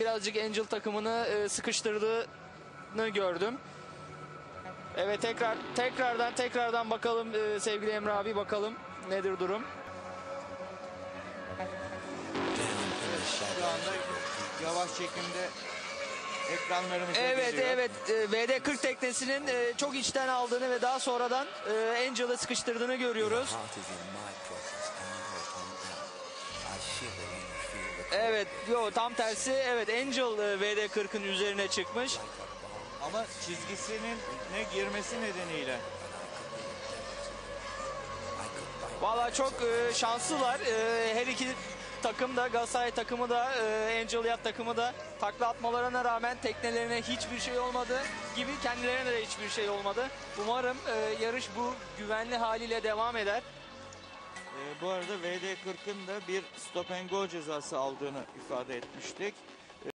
birazcık Angel takımını e, sıkıştırdığını gördüm. Evet tekrar tekrardan tekrardan bakalım e, sevgili Emre abi bakalım nedir durum. Şu anda yavaş çekimde ekranlarımıza Evet geliyor. evet e, VD40 teknesinin e, çok içten aldığını ve daha sonradan e, Angel'ı sıkıştırdığını görüyoruz. Evet yo tam tersi evet Angel e, VD40'ın üzerine çıkmış. Ama çizgisinin ne girmesi nedeniyle Valla çok e, şanslılar. E, her iki takım da Galatasaray takımı da e, Angel Yat takımı da takla atmalarına rağmen teknelerine hiçbir şey olmadı gibi kendilerine de hiçbir şey olmadı. Umarım e, yarış bu güvenli haliyle devam eder. Bu arada VD40'ın da bir stop and go cezası aldığını ifade etmiştik.